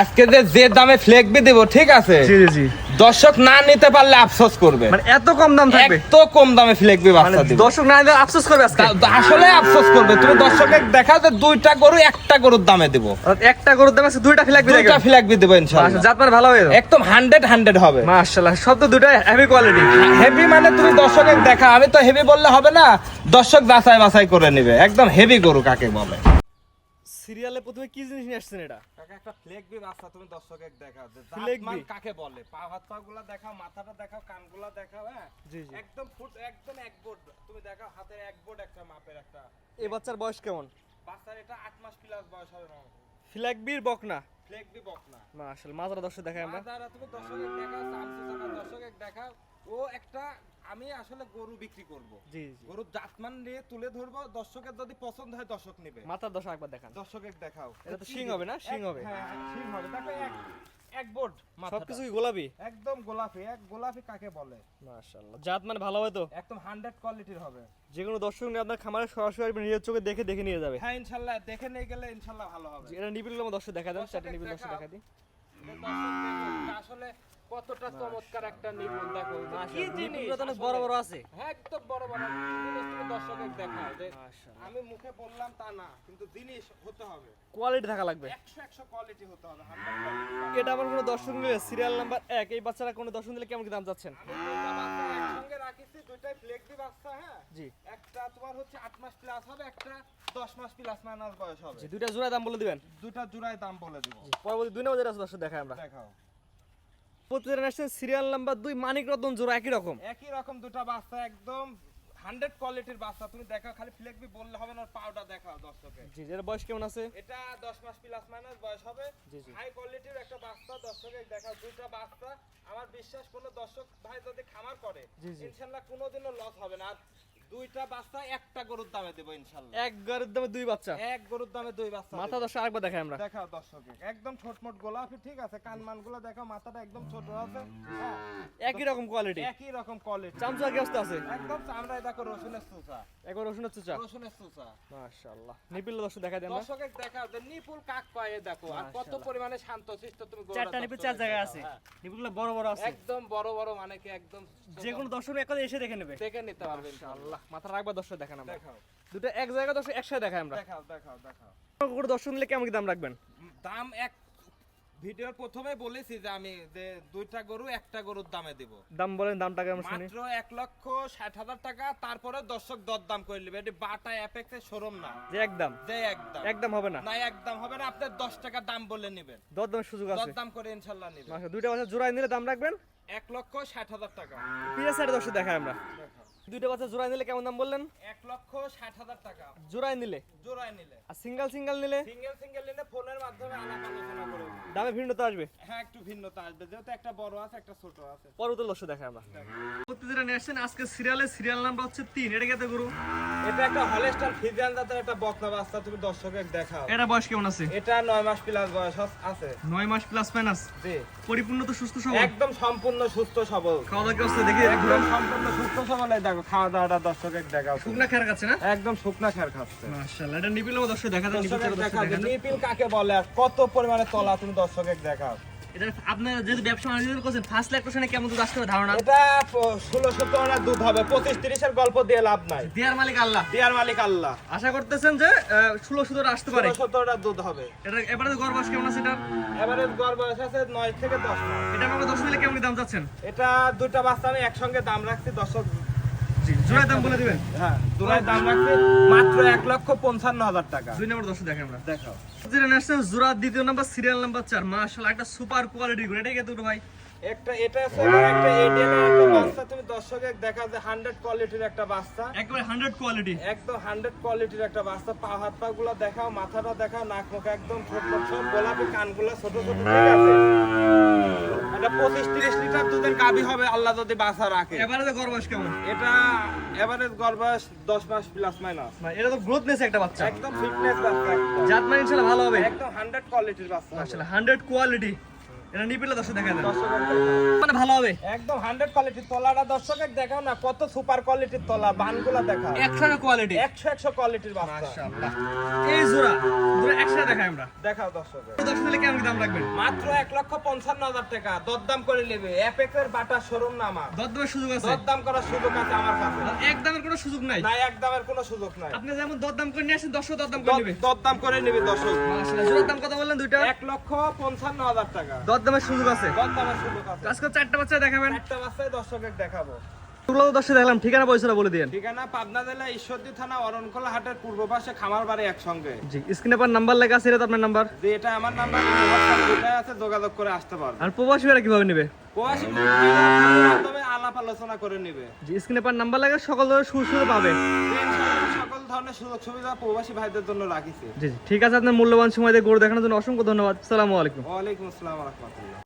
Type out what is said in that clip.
আজকে যে যে দামে ফ্লেকবি দেব ঠিক আছে? জি জি জি। দর্শক না নিতে পারলে আফসোস করবে। মানে এত কম দাম থাকবে? এত কম দামে ফ্লেকবি মানে বাচ্চা দিব। দর্শক না দিলে আফসোস করবে আজকে? আসলে আফসোস করবে। তুমি দর্শকে দেখাও যে দুইটা গরু একটা গরুর দামে দেব। একটা গরুর দাম আছে দুইটা ফিলাক দিয়ে দুইটা ফ্লেকবি দেবো ইনশাআল্লাহ জাত মানে ভালো যাবে। একদম হান্ড্রেড হান্ড্রেড হবে। মাশাআল্লাহ সব তো দুটাই হেভি কোয়ালিটি হেভি মানে তুমি দর্শকের দেখা আমি তো হেভি বললে হবে না দর্শক বাছাই বাছাই করে নেবে। একদম হেভি গরু কাকে বলে। সিরিয়ালে প্রথমে কি জিনিস নিয়ে আসছেন এটা? কাকা একটা ফ্লেকবি বাচ্চা তুমি দর্শকের দেখাও। যে জাত ফ্লেকবি? মান কাকে বলে? পা হাত পা গুলা দেখাও মাথাটা দেখাও কানগুলা দেখাও হ্যাঁ? জি, জি। একদম ফুট একদম এক বোর্ড। তুমি দেখাও হাতের এক বোর্ড একটা মাপের একটা এই বাচ্চার বয়স কেমন? বাচ্চার এটা আট মাস প্লাস বয়স হবে না? ফিলাকবির বকনা ফ্লেকবি বক না। মাশাআল্লাহ মাজারা দর্শক দেখাই আমরা। মাদারা তুমি দর্শকের দেখাও চামচি চাকা দর্শকের দেখাও। ও একটা আমি আসলে গরু বিক্রি করব। জি জি। গরুর জাতমান নিয়ে তুলে ধরবো। দর্শকের যদি পছন্দ হয় দর্শক নেবে। মাথার দর্শক একবার দেখান। দর্শকের দেখাও। এটা তো শিং হবে না? এক- হবে। হ্যাঁ শিং হবে। দেখো এক এক বোর্ড সবকিছু কি গোলাপি? একদম গোলাপি। এক গোলাপি কাকে বলে? মাশাআল্লাহ। জাত মানে ভালো হবে তো? একদম হান্ড্রেড কোয়ালিটির হবে। যে কোনো দর্শক নিয়ে আপনার খামারে সরাসরি নিজের চোখে দেখে দেখে নিয়ে যাবে। হ্যাঁ ইনশাল্লাহ দেখে নিয়ে গেলে ইনশাল্লাহ ভালো হবে। এটা নিবিল আমার দর্শক দেখা দেন। চারটে নিবিল দর্শক দেখা। দিই। দর্শক আসলে কতটা চমৎকার একটা দেখো কি জিনিস? বড় বড় আছে। একদম বড় বড় তুমি দর্শকের দেখাও যে আমি মুখে বললাম তা না কিন্তু জিনিস হতে হবে। কোয়ালিটি থাকা লাগবে। একশো একশো কোয়ালিটি হতে হবে এটা আমার কোনো দর্শক নিলে সিরিয়াল নাম্বার এই বাচ্চারা কোনো দর্শক নিলে কেমন কি দাম যাচ্ছেন? দুইটা বাচ্চা একসঙ্গে রাখিছি দুইটাই ফ্লেক্সি বাচ্চা হ্যাঁ? জি। একটা তোমার হচ্ছে মাস প্লাস হবে একটা দশ মাস প্লাস মাইনাস বয়স হবে। জি দুইটা জোড়া দাম বলে দিবেন। দুটা জোড়ায় দাম বলে দিব। পরবর্তী দুই নম্বর যেটা আছে দর্শক দেখাই আমরা। দেখাও। প্রতিদিন আসছেন সিরিয়াল নাম্বার দুই মানিক রতন জোড়া একই রকম। একই রকম দুটা বাচ্চা একদম হান্ড্রেড কোয়ালিটির বাচ্চা। তুমি দেখাও খালি ফ্লেক্সি বললে হবে না পাউডার দেখাও দর্শকে জি যেটা বয়স কেমন আছে? এটা দশ মাস প্লাস মাইনাস বয়স হবে। হাই কোয়ালিটির একটা বাচ্চা দর্শকে দেখাও দুটা বাচ্চা। আমার বিশ্বাস কোনো দর্শক ভাই যদি খামার করে। ইনশাল্লাহ কোনোদিনও লস হবে না। দুইটা বাচ্চা একটা গরুর দামে দেবো এক গাড়ির দামে দুই বাচ্চা? এক গরুর দামে দুই বাচ্চা মাথা। দর্শক আরেকবার দেখাই আমরা। দেখাও দর্শকে। একদম গোলাপি ঠিক আছে? কানগুলো দেখাও মাথাটা একদম ছোট আছে। হ্যাঁ, একই রকম কোয়ালিটি একই রকম কোয়ালিটি চামচা আছে? একদম চামড়ায় দেখো রসুনের সুসা একবার রসুনের চুচা? রসুনের সুসা মাশাআল্লাহ। নিপিল দর্শক দেখাই দেন আমরা দেখাও যে নিপুল কাক পায়ে দেখো। আর কত পরিমাণে শান্ত শিষ্ট তুমি চারটা নিপিল চার জায়গায় আছে। হ্যাঁ। নিপিলগুলো বড় বড় আছে। একদম বড় বড় মানে কি একদম যে কোনো দর্শক একবার এসে দেখে নেবে। দেখে নিতে পারবে আল্লাহ মাথা রাখবা দর্শক দেখান আমরা। দেখাও। দুটো এক জায়গায় দর্শক একসাথে দেখাই আমরা। দেখাও দেখাও দেখাও। দর্শক নিলে কেমন দাম রাখবেন? দাম এক ভিডিওর প্রথমে বলেছি যে আমি যে দুইটা গরু একটা গরুর দামে দিব। দাম বলেন দামটা কেমন শুনি। মাত্র এক লক্ষ ষাট হাজার টাকা তারপরে দর্শক দরদাম করে নেবে। এটি বাটা অ্যাপেক্সের শোরুম না। যে একদম যে একদম একদম হবে না। না একদম হবে না। আপনার দশ টাকা দাম বলে নেবেন। দর দামের সুযোগ আছে। দরদাম করে ইনশাল্লাহ নেবেন। দুইটা বাচ্চা জোড়ায় নিলে দাম রাখবেন? এক লক্ষ ষাট হাজার টাকা। পিএস সাইডে দর্শক দেখাই আমরা। দুইটা বাচ্চা জোড়ায় নিলে কেমন দাম বললেন? এক লক্ষ ষাট হাজার টাকা। জোড়ায় নিলে? জোড়ায় নিলে। আর সিঙ্গেল সিঙ্গেল নিলে? সিঙ্গেল সিঙ্গেল নিলে ফোনের মাধ্যমে আলাপ আলোচনা করে। দামে ভিন্নতা আসবে? হ্যাঁ একটু ভিন্নতা আসবে। যেহেতু একটা বড় আছে একটা ছোট আছে। পরবর্তী দর্শক দেখাই আমরা। প্রতিদিন নিয়ে আসছেন আজকে সিরিয়ালের সিরিয়াল নাম্বার হচ্ছে তিন। এটা কেতে গরু? এটা একটা হলেস্টার ফিজিয়ান জাতের একটা বকনা বাচ্চা। তুমি দর্শকের দেখাও। এটা বয়স কেমন আছে? এটা নয় মাস প্লাস বয়স আছে। নয় মাস প্লাস মাইনাস জি। পরিপূর্ণ তো সুস্থ সবল? একদম সম্পূর্ণ সুস্থ সবল। খাওয়া দাওয়া কি অবস্থা? দেখি। একদম সম্পূর্ণ সুস্থ সবল এই দেখো। খাওয়া দাওয়াটা দর্শকের দেখাও। শুকনা খেয়ার কাছে না? একদম শুকনা খের খাচ্ছে। মাশাআল্লাহ এটা নিপিল দর্শক দেখা দেন নিপিল দর্শকের দর্শক দেখাও যে দেখা দেন নিপিল কাকে বলে আর কত পরিমাণে তলা তুমি দর্শকের দেখাও। এটা আপনারা যেহেতু ব্যবসা বাণিজ্য করছেন ফার্স্ট ল্যাকটেশনে কেমন দুধ আসতে ধারণা? এটা ষোলো সতেরো দুধ হবে পঁচিশ তিরিশের গল্প দিয়ে লাভ নাই। দেয়ার মালিক আল্লাহ। দিয়ার মালিক আল্লাহ। আশা করতেছেন যে ষোলো সতেরো আসতে পারে। সতেরোটা দুধ হবে। এটা গড় কেমন আছে এটা গড় বয়স আছে নয় থেকে দশ। এটা দশ মিলে কেমন দাম চাচ্ছেন? এটা দুটা বাচ্চা আমি একসঙ্গে দাম রাখছি দর্শক জি জোড়ায় দাম বলে দিবেন? হ্যাঁ দুটায় দাম রাখছি মাত্র এক লক্ষ পঞ্চান্ন হাজার টাকা। দুই নম্বর দর্শক দেখেন আমরা। দেখাও। যেটা নেক্সট জোড়া দ্বিতীয় নাম্বার সিরিয়াল নাম্বার চার। মাশাআল্লাহ একটা সুপার কোয়ালিটি করে। এটাই কিন্তু ভাই? একটা এটা আছে একটা এডিএল একটা বাচ্চা। তুমি দর্শকের দেখা যায় হান্ড্রেড কোয়ালিটির একটা বাচ্চা। একেবারে হান্ড্রেড কোয়ালিটি একদম হান্ড্রেড কোয়ালিটির একটা বাচ্চা। পা হাত পা গুলা দেখাও মাথাটা দেখাও নাক মুখ একদম ছোট ছোট গোলাপি কানগুলা ছোট ছোট ঠিক আছে। লিটার হবে আল্লাহ যদি বাসা রাখে। এবারে তো গর্ভাস কেমন? এটা এভারেজ গর্ভাস বয়স দশ মাস প্লাস মাইনাস না এটা তো গ্রোথনেস একটা বাচ্চা। একদম ফিটনেস বাচ্চা জাত মানে ইনশাআল্লাহ ভালো হবে। একদম হান্ড্রেড কোয়ালিটির বাচ্চা। মাশাআল্লাহ হান্ড্রেড কোয়ালিটি এটা নিপিলে দর্শক দেখা দেন। মানে ভালো হবে। একদম হান্ড্রেড কোয়ালিটির তলাটা দর্শকের দেখাও না কত সুপার কোয়ালিটির তলা বানগুলা দেখাও একশো কোয়ালিটি একশো একশো কোয়ালিটির বাচ্চা। মাশাআল্লাহ। এই জোড়া জোড়া একসাথে দেখাই আমরা। দেখাও দর্শকের। দর্শক দিলে কেমন দাম রাখবেন? মাত্র এক লক্ষ পঞ্চান্ন হাজার টাকা। দরদাম করে নেবে। অ্যাপেকের বাটা শোরুম না আমার। দরদামের সুযোগ আছে। দরদাম করার সুযোগ আছে আমার কাছে। এক দামের কোনো সুযোগ নাই। না এক দামের কোনো সুযোগ নাই। আপনি যেমন দরদাম করে নিয়ে আসেন দর্শক দরদাম করে নেবে। দর- দরদাম করে নিবে দর্শক। মাশাআল্লাহ জোড়ার দাম কত বললেন দুইটা? এক লক্ষ পঞ্চান্ন হাজার টাকা। দরদামের সুযোগ আছে। দরদামের সুযোগ আছে। আজকে চারটা বাচ্চা দেখাবেন। চারটা বাচ্চায় দর্শকের দেখাবো। এগুলো তো দর্শক দেখলাম ঠিকানা পয়সাটা বলে দিন ঠিকানা পাবনা জেলা ঈশ্বরদী থানা অরণখোলা হাটের পূর্ব পাশে খামার বাড়ি একসঙ্গে। জি স্ক্রিনে পর নাম্বার লেখা আছে এটা আপনার নাম্বার। যে এটা আমার নাম্বার এটা আছে যোগাযোগ করে আসতে পারবে। আর প্রবাসী ভাইরা কীভাবে নেবে? প্রবাসী আলাপ আলোচনা করে নেবে। জি স্ক্রিনে পার নাম্বার লাগে সকল ধরনের সুযোগ সুবিধা পাবে। সকল ধরনের সুযোগ সুবিধা প্রবাসী ভাইদের জন্য রাখিছে। জি জি ঠিক আছে আপনার মূল্যবান সময় দিয়ে গরু দেখানোর জন্য অসংখ্য ধন্যবাদ। আসসালামু আলাইকুম। ওয়ালাইকুম আসসালাম রহমতুল্লাহ।